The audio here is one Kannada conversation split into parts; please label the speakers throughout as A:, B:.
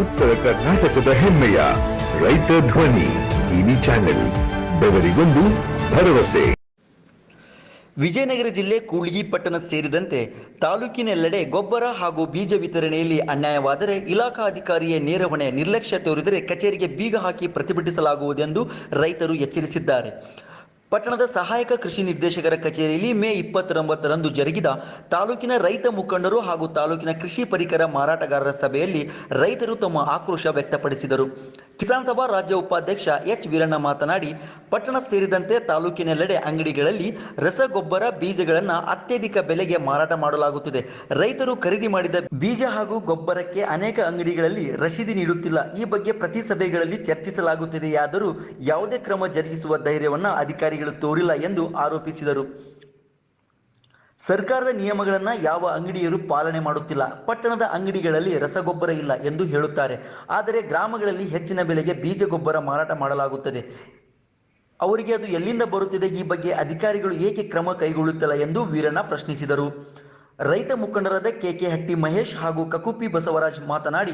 A: ಉತ್ತರ ಕರ್ನಾಟಕದ ಹೆಮ್ಮೆಯ ರೈತ ಧ್ವನಿ ಟಿವಿ ಚಾನೆಲ್, ಬೆವರಿಗೊಂದು ಭರವಸೆ.
B: ವಿಜಯನಗರ ಜಿಲ್ಲೆ ಕೂಳಿಗಿ ಪಟ್ಟಣ ಸೇರಿದಂತೆ ತಾಲೂಕಿನೆಲ್ಲೆಡೆ ಗೊಬ್ಬರ ಹಾಗೂ ಬೀಜ ವಿತರಣೆಯಲ್ಲಿ ಅನ್ಯಾಯವಾದರೆ ಇಲಾಖಾ ಅಧಿಕಾರಿಯೇ ನೇರ ಹೊಣೆ ನಿರ್ಲಕ್ಷ್ಯ ತೋರಿದರೆ ಕಚೇರಿಗೆ ಬೀಗ ಹಾಕಿ ಪ್ರತಿಭಟಿಸಲಾಗುವುದೆಂದು ರೈತರು ಎಚ್ಚರಿಸಿದ್ದಾರೆ. ಪಟ್ಟಣದ ಸಹಾಯಕ ಕೃಷಿ ನಿರ್ದೇಶಕರ ಕಚೇರಿಯಲ್ಲಿ ಮೇ ಇಪ್ಪತ್ತೊಂಬತ್ತರಂದು ಜರುಗಿದ ತಾಲೂಕಿನ ರೈತ ಮುಖಂಡರು ಹಾಗೂ ತಾಲೂಕಿನ ಕೃಷಿ ಪರಿಕರ ಮಾರಾಟಗಾರರ ಸಭೆಯಲ್ಲಿ ರೈತರು ತಮ್ಮ ಆಕ್ರೋಶ ವ್ಯಕ್ತಪಡಿಸಿದರು. ಕಿಸಾನ್ ಸಭಾ ರಾಜ್ಯ ಉಪಾಧ್ಯಕ್ಷ ಎಚ್ ವೀರಣ್ಣ ಮಾತನಾಡಿ, ಪಟ್ಟಣ ಸೇರಿದಂತೆ ತಾಲೂಕಿನೆಲ್ಲೆಡೆ ಅಂಗಡಿಗಳಲ್ಲಿ ರಸಗೊಬ್ಬರ ಬೀಜಗಳನ್ನು ಅತ್ಯಧಿಕ ಬೆಲೆಗೆ ಮಾರಾಟ ಮಾಡಲಾಗುತ್ತಿದೆ. ರೈತರು ಖರೀದಿ ಮಾಡಿದ ಬೀಜ ಹಾಗೂ ಗೊಬ್ಬರಕ್ಕೆ ಅನೇಕ ಅಂಗಡಿಗಳಲ್ಲಿ ರಶೀದಿ ನೀಡುತ್ತಿಲ್ಲ. ಈ ಬಗ್ಗೆ ಪ್ರತಿ ಸಭೆಗಳಲ್ಲಿ ಚರ್ಚಿಸಲಾಗುತ್ತಿದೆಯಾದರೂ ಯಾವುದೇ ಕ್ರಮ ಜರುಗಿಸುವ ಧೈರ್ಯವನ್ನು ಅಧಿಕಾರಿಗಳು ತೋರಿಲ್ಲ ಎಂದು ಆರೋಪಿಸಿದರು. ಸರ್ಕಾರದ ನಿಯಮಗಳನ್ನ ಯಾವ ಅಂಗಡಿಯರು ಪಾಲನೆ ಮಾಡುತ್ತಿಲ್ಲ. ಪಟ್ಟಣದ ಅಂಗಡಿಗಳಲ್ಲಿ ರಸಗೊಬ್ಬರ ಇಲ್ಲ ಎಂದು ಹೇಳುತ್ತಾರೆ. ಆದರೆ ಗ್ರಾಮಗಳಲ್ಲಿ ಹೆಚ್ಚಿನ ಬೆಲೆಗೆ ಬೀಜ ಗೊಬ್ಬರ ಮಾರಾಟ ಮಾಡಲಾಗುತ್ತದೆ. ಅವರಿಗೆ ಅದು ಎಲ್ಲಿಂದ ಬರುತ್ತಿದೆ ಈ ಬಗ್ಗೆ ಅಧಿಕಾರಿಗಳು ಏಕೆ ಕ್ರಮ ಕೈಗೊಳ್ಳುತ್ತಿಲ್ಲ ಎಂದು ವೀರಣ್ಣ ಪ್ರಶ್ನಿಸಿದರು. ರೈತ ಮುಖಂಡರಾದ ಕೆಕೆ ಹಟ್ಟಿ ಮಹೇಶ್ ಹಾಗೂ ಕಕುಪಿ ಬಸವರಾಜ್ ಮಾತನಾಡಿ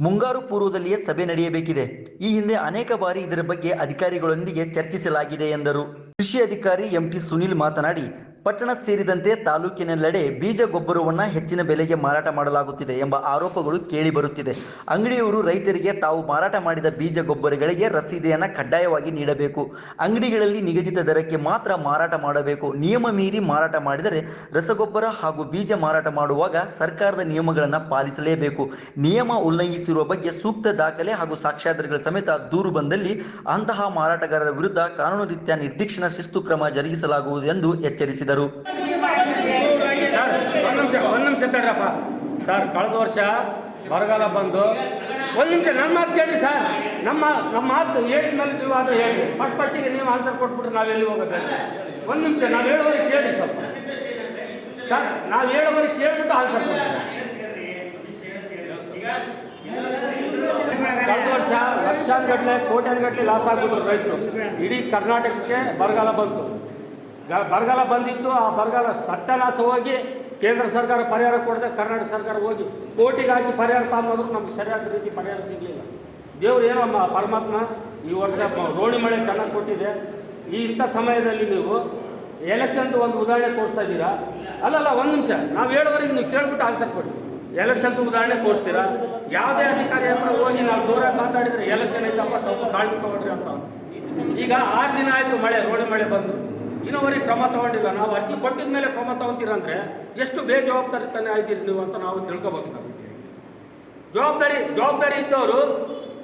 B: ಮುಂಗಾರು ಪೂರ್ವದಲ್ಲಿಯೇ ಸಭೆ ನಡೆಯಬೇಕಿದೆ. ಈ ಹಿಂದೆ ಅನೇಕ ಬಾರಿ ಇದರ ಬಗ್ಗೆ ಅಧಿಕಾರಿಗಳೊಂದಿಗೆ ಚರ್ಚಿಸಲಾಗಿದೆ ಎಂದರು. ಕೃಷಿ ಅಧಿಕಾರಿ ಎಂಟಿ ಸುನಿಲ್ ಮಾತನಾಡಿ ಪಟ್ಟಣ ಸೇರಿದಂತೆ ತಾಲೂಕಿನೆಲ್ಲೆಡೆ ಬೀಜ ಗೊಬ್ಬರವನ್ನು ಹೆಚ್ಚಿನ ಬೆಲೆಗೆ ಮಾರಾಟ ಮಾಡಲಾಗುತ್ತಿದೆ ಎಂಬ ಆರೋಪಗಳು ಕೇಳಿ ಬರುತ್ತಿದೆ. ಅಂಗಡಿಯವರು ರೈತರಿಗೆ ತಾವು ಮಾರಾಟ ಮಾಡಿದ ಬೀಜ ಗೊಬ್ಬರಗಳಿಗೆ ರಸೀದಿಯನ್ನು ಕಡ್ಡಾಯವಾಗಿ ನೀಡಬೇಕು. ಅಂಗಡಿಗಳಲ್ಲಿ ನಿಗದಿತ ದರಕ್ಕೆ ಮಾತ್ರ ಮಾರಾಟ ಮಾಡಬೇಕು. ನಿಯಮ ಮೀರಿ ಮಾರಾಟ ಮಾಡಿದರೆ ರಸಗೊಬ್ಬರ ಹಾಗೂ ಬೀಜ ಮಾರಾಟ ಮಾಡುವಾಗ ಸರ್ಕಾರದ ನಿಯಮಗಳನ್ನು ಪಾಲಿಸಲೇಬೇಕು. ನಿಯಮ ಉಲ್ಲಂಘಿಸಿರುವ ಬಗ್ಗೆ ಸೂಕ್ತ ದಾಖಲೆ ಹಾಗೂ ಸಾಕ್ಷ್ಯಾಧಾರಗಳ ಸಮೇತ ದೂರು ಬಂದಲ್ಲಿ ಅಂತಹ ಮಾರಾಟಗಾರರ ವಿರುದ್ಧ ಕಾನೂನು ರೀತ್ಯ ನಿರ್ದಿಕ್ಷಣ ಶಿಸ್ತು ಕ್ರಮ ಜರುಗಿಸಲಾಗುವುದು ಎಂದು ಎಚ್ಚರಿಸಿದರು.
C: ತಡ್ರಪ್ಪ. ಸರ್, ಕಳೆದ ವರ್ಷ ಬರಗಾಲ ಬಂದು, ಒಂದು ನಿಮಿಷ ನನ್ನ ಮಾತು ಕೇಳಿ ಸರ್. ನಮ್ಮ ನಮ್ಮ ಮಾತು ಹೇಳಿದ ಮೇಲೆ ನೀವು ಅದು ಹೇಳಿ. ಫಸ್ಟ್ ಫಸ್ಟಿಗೆ ನೀವು ಆನ್ಸರ್ ಕೊಟ್ಬಿಟ್ರೆ ಎಲ್ಲಿ ಹೋಗೋದು ಒಂದು ನಿಮಿಷ, ನಾವು ಹೇಳೋವರೆಗೆ ಕೇಳಿ ಸ್ವಲ್ಪ. ಸರ್, ನಾವು ಹೇಳೋವರೆಗೆ ಕೇಳ್ಬಿಟ್ಟು ಆನ್ಸರ್ ಕಳೆದ ವರ್ಷ ಲಕ್ಷಾನುಗಟ್ಟಲೆ ಕೋಟ್ಯಾನುಗಟ್ಟಲೆ ಲಾಸ್ ಆಗ್ಬಿಟ್ರು ರೈತರು. ಇಡೀ ಕರ್ನಾಟಕಕ್ಕೆ ಬರಗಾಲ ಬಂತು. ಬರಗಾಲ ಬಂದಿತ್ತು, ಆ ಬರಗಾಲ ಹೋಗಿ ಕೇಂದ್ರ ಸರ್ಕಾರ ಪರಿಹಾರ ಕೊಡದೆ ಕರ್ನಾಟಕ ಸರ್ಕಾರ ಹೋಗಿ ಕೋಟಿಗಾಗಿ ಪರಿಹಾರ ತಗೊಂಬಂದ್ರು ನಮ್ಗೆ ಸರಿಯಾದ ರೀತಿ ಪರಿಹಾರ ಸಿಗಲಿಲ್ಲ. ದೇವ್ರು ಏನೋ ಪರಮಾತ್ಮ ಈ ವರ್ಷ ರೋಣಿ ಮಳೆ ಚೆನ್ನಾಗಿ ಕೊಟ್ಟಿದೆ. ಈ ಇಂಥ ಸಮಯದಲ್ಲಿ ನೀವು ಎಲೆಕ್ಷನ್ದು ಒಂದು ಉದಾಹರಣೆ ತೋರಿಸ್ತಾ ಇದ್ದೀರಾ? ಅಲ್ಲಲ್ಲ, ಒಂದು ನಿಮಿಷ. ನಾವು ಹೇಳೋವರೆಗೆ ನೀವು ಕೇಳ್ಬಿಟ್ಟು ಆನ್ಸರ್ ಕೊಡಿ. ಎಲೆಕ್ಷನ್ದು ಉದಾಹರಣೆ ತೋರಿಸ್ತೀರಾ? ಯಾವುದೇ ಅಧಿಕಾರಿ ಹತ್ರ ಹೋಗಿ ನಾವು ಜೋರಾಗಿ ಮಾತಾಡಿದರೆ ಎಲೆಕ್ಷನ್ ಐತಪ್ಪ ಸ್ವಲ್ಪ ತಗೊಳ್ರಿ ಅಂತ. ಈಗ ಆರು ದಿನ ಆಯಿತು ಮಳೆ, ರೋಣಿ ಮಳೆ ಬಂದು. ಇನ್ನೂವರೆಗೆ ಕ್ರಮ ತಗೊಂಡಿಲ್ಲ. ನಾವು ಅರ್ಜಿ ಕೊಟ್ಟಿದ ಮೇಲೆ ಕ್ರಮ ತಗೊಂತೀರ ಅಂದರೆ ಎಷ್ಟು ಬೇಜವಾಬ್ದಾರಿ ತಾನೇ ಆಯ್ತೀರಿ ನೀವು ಅಂತ ನಾವು ತಿಳ್ಕೊಬೇಕು ಸರ್. ಜವಾಬ್ದಾರಿ ಜವಾಬ್ದಾರಿ ಇದ್ದವರು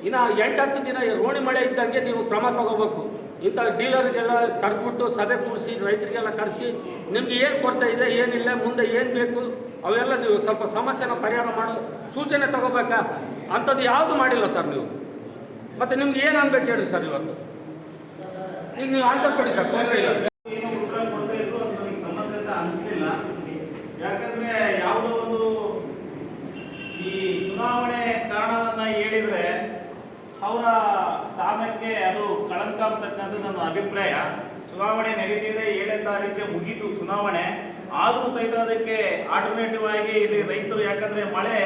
C: ಇನ್ನು ಎಂಟು ಹತ್ತು ದಿನ ರೋಣಿ ಮಳೆ ಇದ್ದಂಗೆ ನೀವು ಕ್ರಮ ತಗೋಬೇಕು. ಇಂಥ ಡೀಲರ್ಗೆಲ್ಲ ಕರ್ಬಿಟ್ಟು ಸಭೆ ಕೂರಿಸಿ, ರೈತರಿಗೆಲ್ಲ ಕರೆಸಿ, ನಿಮಗೆ ಏನು ಕೊಡ್ತಾ ಇದೆ, ಏನಿಲ್ಲ, ಮುಂದೆ ಏನು ಬೇಕು, ಅವೆಲ್ಲ ನೀವು ಸ್ವಲ್ಪ ಸಮಸ್ಯೆನ ಪರಿಹಾರ ಮಾಡೋ, ಸೂಚನೆ ತಗೋಬೇಕಾ? ಅಂಥದ್ದು ಯಾವುದು ಮಾಡಿಲ್ಲ ಸರ್ ನೀವು. ಮತ್ತು ನಿಮ್ಗೆ ಏನು ಅನ್ಬೇಕು ಹೇಳಿ ಸರ್ ಇವತ್ತು? ಈಗ ನೀವು ಆನ್ಸರ್ ಕೊಡಿ ಸರ್ ತೊಂದರೆ ಇಲ್ಲ
D: ಏನು ಉತ್ತರ ಕೊಡದೇ ಇದ್ರು ಅದು ನನಗೆ ಸಮಂಜಸ ಅನಿಸ್ಲಿಲ್ಲ. ಯಾಕಂದ್ರೆ ಯಾವುದೋ ಒಂದು ಈ ಚುನಾವಣೆ ಕಾರಣವನ್ನ ಹೇಳಿದ್ರೆ ಅವರ ಸ್ಥಾನಕ್ಕೆ ಅದು ಕಳಂಕ ಅಂತಕ್ಕಂಥದ್ದು ನನ್ನ ಅಭಿಪ್ರಾಯ. ಚುನಾವಣೆ ನಡೀತಿದೆ, ಏಳನೇ ತಾರೀಕಿಗೆ ಮುಗೀತು ಚುನಾವಣೆ. ಆದರೂ ಸಹಿತ ಅದಕ್ಕೆ ಆಲ್ಟರ್ನೇಟಿವ್ ಆಗಿ ಇಲ್ಲಿ ರೈತರು ಯಾಕಂದ್ರೆ ಮಳೆ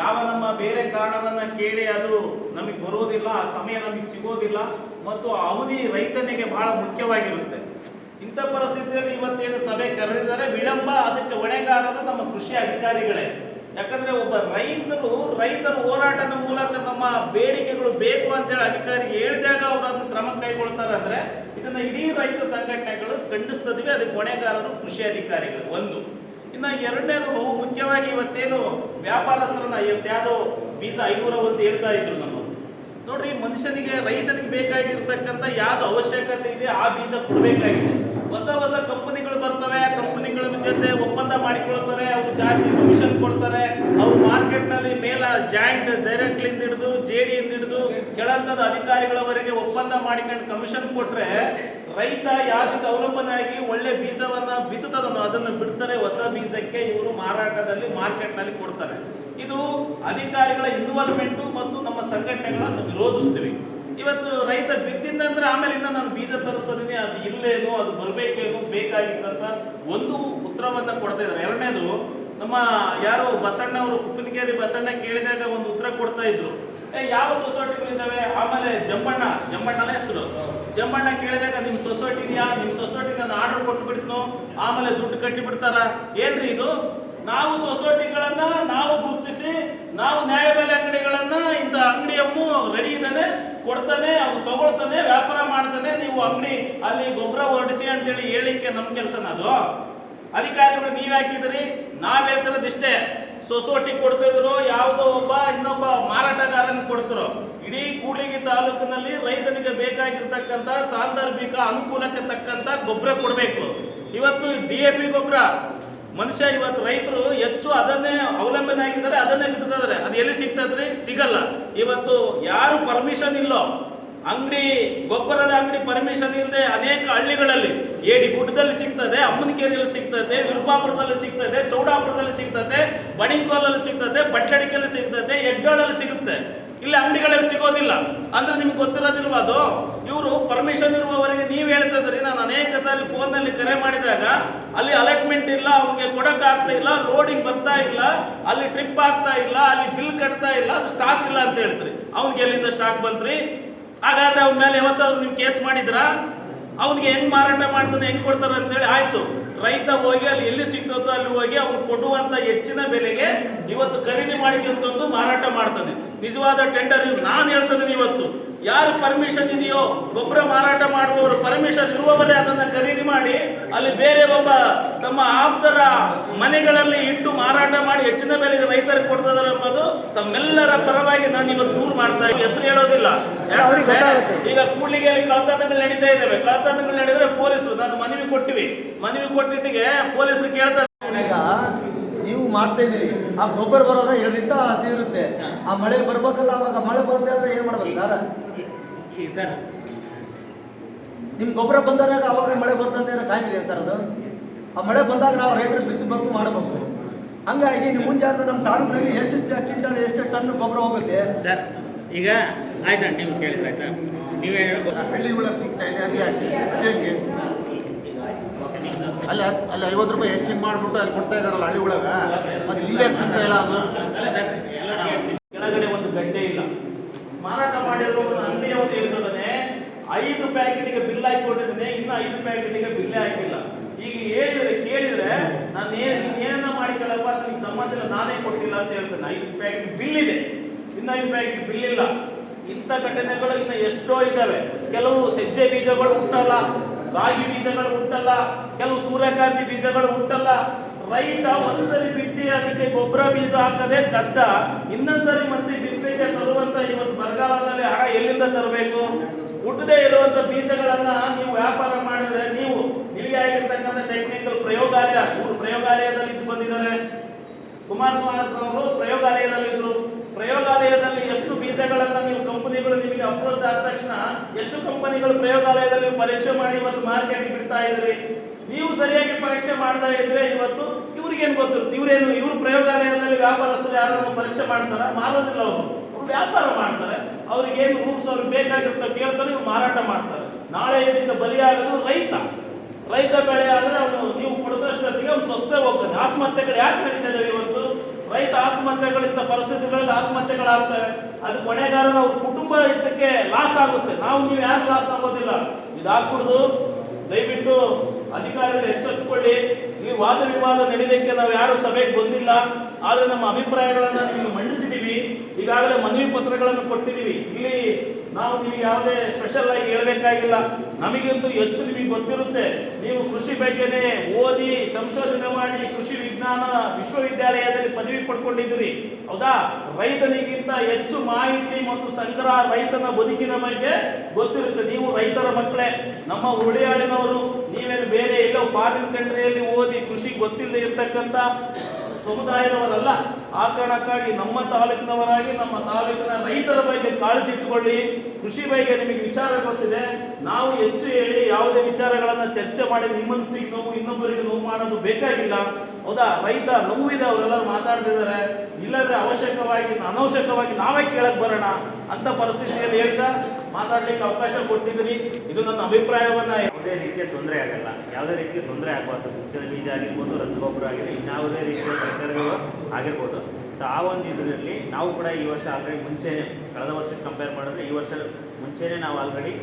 D: ಯಾವ ನಮ್ಮ ಬೇರೆ ಕಾರಣವನ್ನ ಕೇಳಿ ಅದು ನಮಗೆ ಬರೋದಿಲ್ಲ, ಆ ಸಮಯ ನಮಗೆ ಸಿಗೋದಿಲ್ಲ, ಮತ್ತು ಅವಧಿ ರೈತನಿಗೆ ಬಹಳ ಮುಖ್ಯವಾಗಿರುತ್ತೆ. ಇಂಥ ಪರಿಸ್ಥಿತಿಯಲ್ಲಿ ಇವತ್ತೇನು ಸಭೆ ಕರೆದಿದ್ದಾರೆ? ವಿಳಂಬ ಅದಕ್ಕೆ ಹೊಣೆಗಾರರು ನಮ್ಮ ಕೃಷಿ ಅಧಿಕಾರಿಗಳೇ. ಯಾಕಂದ್ರೆ ಒಬ್ಬ ರೈತರು, ರೈತರ ಹೋರಾಟದ ಮೂಲಕ ನಮ್ಮ ಬೇಡಿಕೆಗಳು ಬೇಕು ಅಂತೇಳಿ ಅಧಿಕಾರಿಗೆ ಹೇಳಿದಾಗ ಅವರು ಅದನ್ನು ಕ್ರಮ ಕೈಗೊಳ್ತಾರೆ ಅಂದ್ರೆ ಇದನ್ನ ಇಡೀ ರೈತ ಸಂಘಟನೆಗಳು ಖಂಡಿಸ್ತದ್ವಿ. ಅದಕ್ಕೆ ಹೊಣೆಗಾರರು ಕೃಷಿ ಅಧಿಕಾರಿಗಳು ಒಂದು. ಇನ್ನ ಎರಡನೇದು ಬಹು ಮುಖ್ಯವಾಗಿ ಇವತ್ತೇನು ವ್ಯಾಪಾರಸ್ಥರನ್ನ ಇವತ್ತ್ಯಾವುದೋ ಬೀಜ ಐನೂರ ಒಂದು ಹೇಳ್ತಾ ಇದ್ರು ನಮ್ಮ. ನೋಡ್ರಿ, ಮನುಷ್ಯನಿಗೆ, ರೈತನಿಗೆ ಬೇಕಾಗಿರ್ತಕ್ಕಂಥ ಯಾವ್ದು ಅವಶ್ಯಕತೆ ಇದೆ, ಆ ಬೀಜ ಕೊಡಬೇಕಾಗಿದೆ. ಹೊಸ ಹೊಸ ಕಂಪನಿಗಳು ಬರ್ತವೆ, ಕಂಪನಿಗಳ ಜೊತೆ ಒಪ್ಪಂದ ಮಾಡಿಕೊಳ್ತಾರೆ ಅವರು ಜಾಸ್ತಿ ಕಮಿಷನ್ ಕೊಡ್ತಾರೆ. ಅವ್ರು ಮಾರ್ಕೆಟ್ನಲ್ಲಿ ಮೇಲ ಜಾಯಿಂಟ್ ಡೈರೆಕ್ಟ್ಲಿಂದ ಹಿಡಿದು ಜೆ ಡಿಯಿಂದ ಹಿಡಿದು ಕೆಳಹಂತದ ಅಧಿಕಾರಿಗಳವರೆಗೆ ಒಪ್ಪಂದ ಮಾಡಿಕೊಂಡು ಕಮಿಷನ್ ಕೊಟ್ರೆ ರೈತ ಯಾವ್ದಕ್ಕೆ ಅವಲಂಬನೆಯಾಗಿ ಒಳ್ಳೆ ಬೀಜವನ್ನ ಬಿತ್ತದನ್ನು ಅದನ್ನು ಬಿಡ್ತಾರೆ. ಹೊಸ ಬೀಜಕ್ಕೆ ಇವರು ಮಾರಾಟದಲ್ಲಿ ಮಾರ್ಕೆಟ್ನಲ್ಲಿ ಕೊಡ್ತಾರೆ. ಇದು ಅಧಿಕಾರಿಗಳ ಇನ್ವಾಲ್ವ್ಮೆಂಟು ಮತ್ತು ನಮ್ಮ ಸಂಘಟನೆಗಳನ್ನು ವಿರೋಧಿಸ್ತೀವಿ. ಇವತ್ತು ರೈತ ಬಿತ್ತಿದ್ದಂದ್ರೆ ಆಮೇಲಿಂದ ನಾನು ಬೀಜ ತರಿಸ್ತಿದ್ದೀನಿ ಅದು ಇಲ್ಲೇನೋ, ಅದು ಬರಬೇಕೇನೋ ಬೇಕಾಗಿತ್ತಂತ ಒಂದು ಉತ್ತರವನ್ನ ಕೊಡ್ತಾ ಇದ್ದಾರೆ. ಎರಡನೇದು, ನಮ್ಮ ಯಾರು ಬಸಣ್ಣ ಅವರು, ಕುಪ್ಪನಕೇರಿ ಬಸಣ್ಣ ಕೇಳಿದಾಗ ಒಂದು ಉತ್ತರ ಕೊಡ್ತಾ ಇದ್ರು. ಏ, ಯಾವ ಸೊಸೈಟಿಗಳಿದ್ದಾವೆ? ಆಮೇಲೆ ಜಂಬಣ್ಣ ಜಂಬಣ್ಣನ ಹೆಸರು. ಜಂಬಣ್ಣ ಕೇಳಿದಾಗ ನಿಮ್ಮ ಸೊಸೈಟಿ ಇದೆಯಾ? ನಿಮ್ಮ ಸೊಸೈಟಿ ನಾನು ಆರ್ಡರ್ ಕೊಟ್ಟು ಬಿಡ್ತು ಆಮೇಲೆ ದುಡ್ಡು ಕಟ್ಟಿ ಬಿಡ್ತಾರ? ಏನ್ರಿ ಇದು? ನಾವು ಸೊಸೈಟಿಗಳನ್ನ, ನಾವು ಗುರುತಿಸಿ, ನಾವು ನ್ಯಾಯಬೆಲೆ ಅಂಗಡಿಗಳನ್ನ ಇಂಥ ಅಂಗಡಿಯವನು ರೆಡಿ ಇದ್ದಾನೆ. ಕೊಡ್ತಾನೆ, ಅವ್ನು ತಗೊಳ್ತಾನೆ, ವ್ಯಾಪಾರ ಮಾಡ್ತಾನೆ, ನೀವು ಅಂಗಡಿ ಅಲ್ಲಿ ಗೊಬ್ಬರ ಹೊರಡಿಸಿ ಅಂತೇಳಿ ಹೇಳಿಕ್ಕೆ ನಮ್ಮ ಕೆಲಸನ ಅದು. ಅಧಿಕಾರಿಗಳು ನೀವು ಹಾಕಿದ್ರಿ ನಾವ್ ಹೇಳ್ತಿರೋದಿಷ್ಟೇ ಸೊಸೈಟಿ ಕೊಡ್ತಿದ್ರು, ಯಾವುದೋ ಒಬ್ಬ ಇನ್ನೊಬ್ಬ ಮಾರಾಟಗಾರನ ಕೊಡ್ತಿರೋ ಇಡೀ ಕೂಡ್ಲಿಗಿ ತಾಲೂಕಿನಲ್ಲಿ ರೈತನಿಗೆ ಬೇಕಾಗಿರ್ತಕ್ಕಂಥ ಸಾಂದರ್ಭಿಕ ಅನುಕೂಲಕ್ಕೆ ತಕ್ಕಂತ ಗೊಬ್ಬರ ಕೊಡಬೇಕು. ಇವತ್ತು ಡಿ ಎ ಪಿ ಗೊಬ್ಬರ. ಮನುಷ್ಯ ಇವತ್ತು ರೈತರು ಹೆಚ್ಚು ಆಗಿದ್ದಾರೆ ಅದನ್ನೇ ಬಿತ್ತಿದ್ದಾರೆ ಅದು ಎಲ್ಲಿ ಸಿಗ್ತದ್ರಿ ಸಿಗಲ್ಲ. ಇವತ್ತು ಯಾರು ಪರ್ಮಿಷನ್ ಇಲ್ಲೋ, ಅಂಗಡಿ, ಗೊಬ್ಬರದ ಅಂಗಡಿ ಪರ್ಮಿಷನ್ ಇಲ್ಲದೆ ಅನೇಕ ಹಳ್ಳಿಗಳಲ್ಲಿ ಏಡಿ ಗುಡ್ಡದಲ್ಲಿ ಸಿಗ್ತದೆ ಅಮ್ಮನಕೇರಿಯಲ್ಲಿ ಸಿಗ್ತದೆ ವಿರುಪಾಪುರದಲ್ಲಿ ಸಿಗ್ತದೆ ಚೌಡಾಪುರದಲ್ಲಿ ಸಿಗ್ತದೆ ಬಣಿಕೋಲಲ್ಲಿ ಸಿಗ್ತದೆ ಬಟ್ಟಡಿಕೆಯಲ್ಲಿ ಸಿಗ್ತದೆ ಹೆಗ್ಗಳಲ್ಲಿ ಸಿಗುತ್ತೆ. ಇಲ್ಲಿ ಅಂಗಡಿಗಳಲ್ಲಿ ಸಿಗೋದಿಲ್ಲ. ಅಂದ್ರೆ ನಿಮ್ಗೆ ಗೊತ್ತಿರೋದಿಲ್ವ ಅದು ಇವರು ಪರ್ಮಿಷನ್ ಇರುವವರೆಗೆ ನೀವು ಹೇಳ್ತಿದ್ರಿ, ನಾನು ಅನೇಕ ಸಾರಿ ಫೋನ್ನಲ್ಲಿ ಕರೆ ಮಾಡಿದಾಗ, ಅಲ್ಲಿ ಅಲಾಟ್ಮೆಂಟ್ ಇಲ್ಲ, ಅವ್ನಿಗೆ ಕೊಡಕ್ ಆಗ್ತಾ ಇಲ್ಲ, ಲೋಡಿಂಗ್ ಬರ್ತಾ ಇಲ್ಲ, ಅಲ್ಲಿ ಟ್ರಿಪ್ ಆಗ್ತಾ ಇಲ್ಲ, ಅಲ್ಲಿ ಬಿಲ್ ಕಟ್ತಾ ಇಲ್ಲ, ಅದು ಸ್ಟಾಕ್ ಇಲ್ಲ ಅಂತ ಹೇಳ್ತೀರಿ. ಅವ್ನಿಗೆ ಎಲ್ಲಿಂದ ಸ್ಟಾಕ್ ಬಂತ್ರಿ? ಹಾಗಾದ್ರೆ ಅವ್ನ ಮೇಲೆ ಯಾವತ್ತಾದ್ರೂ ನೀವು ಕೇಸ್ ಮಾಡಿದ್ರಾ? ಅವನಿಗೆ ಹೆಂಗ್ ಮಾರಾಟ ಮಾಡ್ತಾನೆ, ಹೆಂಗ್ ಕೊಡ್ತಾರೆ ಅಂತೇಳಿ ಆಯ್ತು. ರೈತ ಹೋಗಿ ಅಲ್ಲಿ ಎಲ್ಲಿ ಸಿಗ್ತದೋ ಅಲ್ಲಿ ಹೋಗಿ ಅವ್ನು ಕೊಡುವಂತ ಹೆಚ್ಚಿನ ಬೆಲೆಗೆ ಇವತ್ತು ಖರೀದಿ ಮಾಡಿಕೊಂತಂದು ಮಾರಾಟ ಮಾಡ್ತಾನೆ. ನಿಜವಾದ ಟೆಂಡರ್ ನಾನು ಹೇಳ್ತಾನೆ ಇವತ್ತು ಯಾರು ಪರ್ಮಿಷನ್ ಇದೆಯೋ, ಗೊಬ್ಬರ ಮಾರಾಟ ಮಾಡುವವರು ಪರ್ಮಿಷನ್ ಇರುವವರೇ ಅದನ್ನ ಖರೀದಿ ಮಾಡಿ, ಅಲ್ಲಿ ಬೇರೆ ಒಬ್ಬ ತಮ್ಮ ಆಪ್ತರ ಮನೆಗಳಲ್ಲಿ ಇಟ್ಟು ಮಾರಾಟ ಮಾಡಿ ಹೆಚ್ಚಿನ ಬೆಲೆಗೆ ರೈತರಿಗೆ ಕೊಡ್ತಿದ್ದಾರೆ ಅನ್ನೋದು ತಮ್ಮೆಲ್ಲರ ಪರವಾಗಿ ನಾನು ಇವತ್ತು ದೂರು ಮಾಡ್ತಾ ಹೆಸರು ಹೇಳೋದಿಲ್ಲ. ಈಗ ಕೂಡ್ಲಿಗೆ ಮೇಲೆ ನಡೀತಾ ಇದ್ದಾವೆ. ಮೇಲೆ ನಡೆದ್ರೆ ಪೊಲೀಸರು ನಾನು ಮನವಿ ಕೊಟ್ಟಿವಿ. ಮನವಿ ಕೊಟ್ಟಿಟ್ಟಿಗೆ ಪೊಲೀಸರು ಕೇಳ್ತಾರೆ
E: ಈಗ ನೀವು ಮಾಡ್ತಾ ಇದೀರಿ ಆ ಗೊಬ್ಬರ ಬರೋದ್ರ ಎರಡು ದಿವಸ ಹಸಿ ಇರುತ್ತೆ. ಆ ಮಳೆ ಬರ್ಬೇಕಲ್ಲ ಅವಾಗ ಮಳೆ ಬರುತ್ತೆ ಅಂದ್ರೆ ಏನ್ ಮಾಡ್ಬೇಕು ಸರ್?
C: ಸರ್
E: ನಿಮ್ ಗೊಬ್ಬರ ಬಂದಾಗ ಅವಾಗ ಮಳೆ ಬರ್ತಂತ ಏನೋ ಕಾಯ್ತಿದೆ ಸರ್ ಅದು? ಆ ಮಳೆ ಬಂದಾಗ ನಾವು ರೈತರು ಬಿತ್ತಬೇಕು ಮಾಡಬೇಕು. ಹಂಗಾಗಿ ನಿಮ್ ಮುಂಜಾನೆ ನಮ್ಮ ತಾಲೂಕಿನಲ್ಲಿ ಎಷ್ಟು ಕ್ವಿಂಟಲ್ ಎಷ್ಟು ಟನ್ ಗೊಬ್ಬರ ಹೋಗುತ್ತೆ?
F: ಸರ್ ಈಗ ಆಯ್ತಾ ನೀವು ಕೇಳಿದ್ರೆ ಆಯ್ತಾ? ನೀವೇ ಹೇಳ್ಬೋದು
G: ಹಳ್ಳಿ ಒಳಗೆ ಸಿಗ್ತಾ ಇದೆ ಅದೇ ಹಾಕಿ ಅದೇ ಹಂಗೆ. ಅಲ್ಲಿ ಅಲ್ಲಿ ಐವತ್ತು ರೂಪಾಯಿ ಹೆಚ್ಚಿಗೆ ಮಾಡ್ಬಿಟ್ಟು ಅಲ್ಲಿ ಕೊಡ್ತಾ ಇದಾರಲ್ಲ ಹಳ್ಳಿ ಒಳಗ? ಮತ್ತೆ ಇಲ್ಲಿ ಯಾಕೆ ಸಿಗ್ತಾ ಇಲ್ಲ ಅದು.
D: ಕೆಳಗಡೆ ಒಂದು ಗಡ್ಡೆ ಇಲ್ಲ. ಮಾರಾಟ ಮಾಡಿರುವವನು ಐದು ಪ್ಯಾಕೆಟ್ ಐದು ಪ್ಯಾಕೆಟ್ಗೆ ಬಿಲ್ ಕೊಟ್ಟಿದ್ದೇನೆ ಇನ್ನೂ ಐದು ಪ್ಯಾಕೆಟ್ಗೆ ಬಿಲ್ಲೇ ಹಾಕಿಲ್ಲ. ಈಗ ಹೇಳಿದ್ರೆ ಕೇಳಿದ್ರೆ ನಾನು ಏನ್ ಮಾಡಿ ಏನನ್ನ ಮಾಡಿಕೊಳ್ಳಪ್ಪ ನಿನಗೆ ಸಂಬಂಧ ಇಲ್ಲ ನಾನೇ ಕೊಟ್ಟಿಲ್ಲ ಅಂತ ಹೇಳ್ತೇನೆ. ಐದು ಪ್ಯಾಕೆಟ್ ಬಿಲ್ ಇದೆ ಇನ್ನೂ ಐದು ಪ್ಯಾಕೆಟ್ ಬಿಲ್ ಇಲ್ಲ ಇಂಥ ಘಟನೆಗಳು ಇನ್ನು ಎಷ್ಟೋ ಇದ್ದಾವೆ. ಕೆಲವು ಸಜ್ಜೆ ಬೀಜಗಳು ಹುಟ್ಟಲ್ಲ, ರಾಗಿ ಬೀಜಗಳು ಹುಟ್ಟಲ್ಲ, ಕೆಲವು ಸೂರ್ಯಕಾಂತಿ ಬೀಜಗಳು ಹುಟ್ಟಲ್ಲ. ರೈತ ಒಂದ್ಸರಿ ಬಿತ್ತಿ ಅದಕ್ಕೆ ಗೊಬ್ಬರ ಬೀಜ ಹಾಕದೆ ಕಷ್ಟ. ಇನ್ನೊಂದ್ಸರಿ ಮತ್ತೆ ಬಿತ್ತನೆಗೆ ತರುವಂತ ಇವತ್ತು ಬರಗಾಲದಲ್ಲಿ ಹಣ ಎಲ್ಲಿಂದ ತರಬೇಕು? ಹುಟ್ಟದೇ ಇರುವಂತ ಬೀಜಗಳನ್ನ ನೀವು ವ್ಯಾಪಾರ ಮಾಡಿದ್ರೆ ನೀವು ನಿಮಗೆ ಆಗಿರ್ತಕ್ಕಂಥ ಟೆಕ್ನಿಕಲ್ ಪ್ರಯೋಗಾಲಯ ಇವರು ಪ್ರಯೋಗಾಲಯದಲ್ಲಿ ಬಂದಿದ್ದಾರೆ. ಕುಮಾರಸ್ವಾಮಿ ಅವರು ಪ್ರಯೋಗಾಲಯದಲ್ಲಿ ಇದ್ರು ಪ್ರಯೋಗಾಲಯದಲ್ಲಿ ಎಷ್ಟು ಬೀಜಗಳನ್ನ ನೀವು ಕಂಪನಿಗಳು ನಿಮಗೆ ಅಪ್ರೋಚ್ ಆದ ತಕ್ಷಣ ಎಷ್ಟು ಕಂಪನಿಗಳು ಪ್ರಯೋಗಾಲಯದಲ್ಲಿ ಪರೀಕ್ಷೆ ಮಾಡಿ ಇವತ್ತು ಮಾರ್ಕೆಟ್ ಬಿಡ್ತಾ ಇದ್ರಿ ನೀವು ಸರಿಯಾಗಿ ಪರೀಕ್ಷೆ ಮಾಡ್ತಾ ಇದ್ರೆ ಇವತ್ತು ಇವ್ರಿಗೇನು ಗೊತ್ತಿರುತ್ತೆ? ಇವರೇನು, ಇವ್ರು ಪ್ರಯೋಗಾಲಯದಲ್ಲಿ ವ್ಯಾಪಾರಸ್ಥರು ಯಾರಾದ್ರೂ ಪರೀಕ್ಷೆ ಮಾಡ್ತಾರ? ಮಾರೋದಿಲ್ಲ ಅವರು. ಅವ್ರು ವ್ಯಾಪಾರ ಮಾಡ್ತಾರೆ. ಅವ್ರಿಗೆ ಏನು ರೂಲ್ಸ್ ಅವ್ರಿಗೆ ಬೇಕಾಗಿರುತ್ತೆ ಕೇಳ್ತಾರೆ, ಇವ್ರು ಮಾರಾಟ ಮಾಡ್ತಾರೆ. ನಾಳೆ ಇದರಿಂದ ಬಲಿಯಾಗೋದು ರೈತ. ರೈತ ಬೆಳೆ ಆದರೆ ಅವನು ನೀವು ಕೊಡಿಸೋಷ್ಟೊತ್ತಿಗೆ ಅವ್ನು ಸೊತ್ತೆ ಹೋಗ್ತದೆ ಆತ್ಮಹತ್ಯೆಗಳು ಯಾಕೆ ನಡೀತಾ ಇದಾವೆ ಇವತ್ತು? ರೈತ ಆತ್ಮಹತ್ಯೆಗಳಿಂದ ಪರಿಸ್ಥಿತಿಗಳಲ್ಲಿ ಆತ್ಮಹತ್ಯೆಗಳಾಗ್ತವೆ ಅದು ಕೊನೆಗಾರರು ಅವ್ರ ಕುಟುಂಬ ಇದಕ್ಕೆ ಲಾಸ್ ಆಗುತ್ತೆ. ನಾವು ನೀವು ಯಾರು ಲಾಸ್ ಆಗೋದಿಲ್ಲ. ಇದಾಗ್ಬಿಡ್ದು ದಯವಿಟ್ಟು ಅಧಿಕಾರಿಗಳು ಎಚ್ಚೆತ್ತುಕೊಳ್ಳಿ. ನೀವು ವಾದ ವಿವಾದ ನಡೀಲಿಕ್ಕೆ ನಾವು ಯಾರು ಸಭೆಗೆ ಬಂದಿಲ್ಲ. ಆದರೆ ನಮ್ಮ ಅಭಿಪ್ರಾಯಗಳನ್ನು ನೀವು ಮಂಡಿಸಿದೀವಿ ಈಗಾಗಲೇ ಮನವಿ ಪತ್ರಗಳನ್ನು ಕೊಟ್ಟಿದ್ದೀವಿ. ಇಲ್ಲಿ ನಾವು ನಿಮಗೆ ಯಾವುದೇ ಸ್ಪೆಷಲ್ ಆಗಿ ಹೇಳಬೇಕಾಗಿಲ್ಲ. ನಮಗಿಂತೂ ಹೆಚ್ಚು ನಿಮಗೆ ಗೊತ್ತಿರುತ್ತೆ. ನೀವು ಕೃಷಿ ಬಗ್ಗೆನೇ ಓದಿ ಸಂಶೋಧನೆ ಮಾಡಿ ಕೃಷಿ ವಿಜ್ಞಾನ ವಿಶ್ವವಿದ್ಯಾಲಯದಲ್ಲಿ ಪದವಿ ಪಡ್ಕೊಂಡಿದ್ದೀರಿ. ಹೌದಾ? ರೈತನಿಗಿಂತ ಹೆಚ್ಚು ಮಾಹಿತಿ ಮತ್ತು ಸಂಗ್ರಹ ರೈತನ ಬದುಕಿನ ಬಗ್ಗೆ ಗೊತ್ತಿರುತ್ತೆ. ನೀವು ರೈತರ ಮಕ್ಕಳೇ, ನಮ್ಮ ಹುಳಿಯಾಳಿನವರು ನೀವೇನು ಬೇರೆ ಎಲ್ಲೋ ಫಾರಿನ್ ಕಂಟ್ರಿಯಲ್ಲಿ ಓದಿ ಕೃಷಿ ಗೊತ್ತಿಲ್ಲದೆ ಇರ್ತಕ್ಕಂಥ ಸಮುದಾಯದವರಲ್ಲ ಆ ಕಾರಣಕ್ಕಾಗಿ ನಮ್ಮ ತಾಲೂಕಿನವರಾಗಿ, ನಮ್ಮ ತಾಲೂಕಿನ ರೈತರ ಬಗ್ಗೆ ಕಾಳಜಿ ಇಟ್ಟುಕೊಳ್ಳಿ ಕೃಷಿ ಬಗ್ಗೆ ನಿಮಗೆ ವಿಚಾರ ಗೊತ್ತಿದೆ. ನಾವು ಹೆಚ್ಚು ಹೇಳಿ ಯಾವುದೇ ವಿಚಾರಗಳನ್ನು ಚರ್ಚೆ ಮಾಡಿ ನಿಮ್ಮನ್ಸಿಗೆ ನೋವು, ಇನ್ನೊಬ್ಬರಿಗೆ ನೋವು ಮಾಡೋದು ಬೇಕಾಗಿಲ್ಲ. ಹೌದಾ? ರೈತ ನೋವಿದೆ, ಅವರೆಲ್ಲರೂ ಮಾತಾಡ್ತಿದ್ದಾರೆ. ಇಲ್ಲದ್ರೆ ಅವಶ್ಯಕವಾಗಿ, ಅನವಶ್ಯಕವಾಗಿ ನಾವೇ ಕೇಳಕ್ ಬರೋಣ ಅಂತ ಪರಿಸ್ಥಿತಿಯಲ್ಲಿ ಹೇಳ್ತಾ ಮಾತಾಡ್ಲಿಕ್ಕೆ ಅವಕಾಶ ಕೊಟ್ಟಿದ್ದೀರಿ. ಇದು ನನ್ನ ಅಭಿಪ್ರಾಯವನ್ನ.
F: ಯಾವುದೇ ರೀತಿಯ ತೊಂದರೆ ಆಗಲ್ಲ. ಯಾವುದೇ ರೀತಿಯ ತೊಂದರೆ ಆಗಬಾರ್ದು. ಮುಚ್ಚಿನ ಬೀಜ ಆಗಿರ್ಬೋದು, ರಸಗೊಬ್ಬರ ಆಗಿದೆ ಇನ್ಯಾವುದೇ ರೀತಿಯ ಸರ್ಕಾರಗಳು ಆಗಿರ್ಬೋದು. ಸೊ ಆ ಒಂದು ಇದರಲ್ಲಿ ನಾವು ಕೂಡ ಈ ವರ್ಷ ಆಲ್ರೆಡಿ ಮುಂಚೆನೆ, ಕಳೆದ ವರ್ಷಕ್ಕೆ ಕಂಪೇರ್ ಮಾಡಿದ್ರೆ ಈ ವರ್ಷ ಮುಂಚೆನೇ ನಾವು ಆಲ್ರೆಡಿ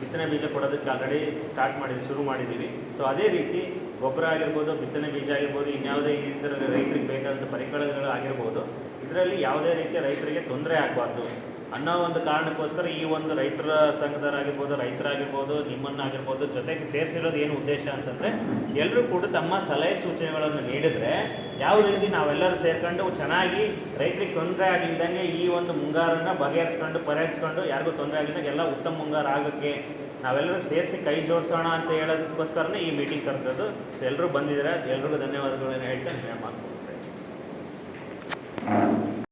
F: ಬಿತ್ತನೆ ಬೀಜ ಕೊಡೋದಕ್ಕೆ ಆಲ್ರೆಡಿ ಸ್ಟಾರ್ಟ್ ಮಾಡಿದ್ವಿ, ಶುರು ಮಾಡಿದ್ದೀವಿ. ಸೊ ಅದೇ ರೀತಿ ಗೊಬ್ಬರ ಆಗಿರ್ಬೋದು, ಬಿತ್ತನೆ ಬೀಜ ಆಗಿರ್ಬೋದು, ಇನ್ಯಾವುದೇ ಇತರ ರೈತರಿಗೆ ಬೇಕಾದಂಥ ಪರಿಕರಗಳು ಆಗಿರ್ಬೋದು, ಇದರಲ್ಲಿ ಯಾವುದೇ ರೀತಿಯ ರೈತರಿಗೆ ತೊಂದರೆ ಆಗಬಾರ್ದು. ಅನ್ನೋ ಒಂದು ಕಾರಣಕ್ಕೋಸ್ಕರ ಈ ಒಂದು ರೈತರ ಸಂಘದವರಾಗಿರ್ಬೋದು ರೈತರಾಗಿರ್ಬೋದು, ನಿಮ್ಮನ್ನಾಗಿರ್ಬೋದು ಜೊತೆಗೆ ಸೇರಿಸಿರೋದು ಏನು ಉದ್ದೇಶ ಅಂತಂದರೆ ಎಲ್ಲರೂ ಕೂಡ ತಮ್ಮ ಸಲಹೆ ಸೂಚನೆಗಳನ್ನು ನೀಡಿದರೆ ಯಾವ ರೀತಿ ನಾವೆಲ್ಲರೂ ಸೇರ್ಕೊಂಡು ಚೆನ್ನಾಗಿ ರೈತರಿಗೆ ತೊಂದರೆ ಆಗಿಲ್ದಂಗೆ ಈ ಒಂದು ಮುಂಗಾರನ್ನು ಬಗೆಹರಿಸ್ಕೊಂಡು, ಪರಿಹರಿಸ್ಕೊಂಡು, ಯಾರಿಗೂ ತೊಂದರೆ ಆಗಿದ್ದಾಗ ಎಲ್ಲ ಉತ್ತಮ ಮುಂಗಾರು ಆಗೋಕ್ಕೆ ನಾವೆಲ್ಲರೂ ಸೇರಿಸಿ ಕೈ ಜೋಡಿಸೋಣ ಅಂತ ಹೇಳೋದಕ್ಕೋಸ್ಕರನೇ ಈ ಮೀಟಿಂಗ್ ಕರೆದದ್ದು. ಎಲ್ಲರೂ ಬಂದಿದ್ದಾರೆ? ಎಲ್ರಿಗೂ ಧನ್ಯವಾದಗಳನ್ನು ಹೇಳ್ತಾ ನೇಮ ಮಾಡ್ಕೊಳ್ತಾ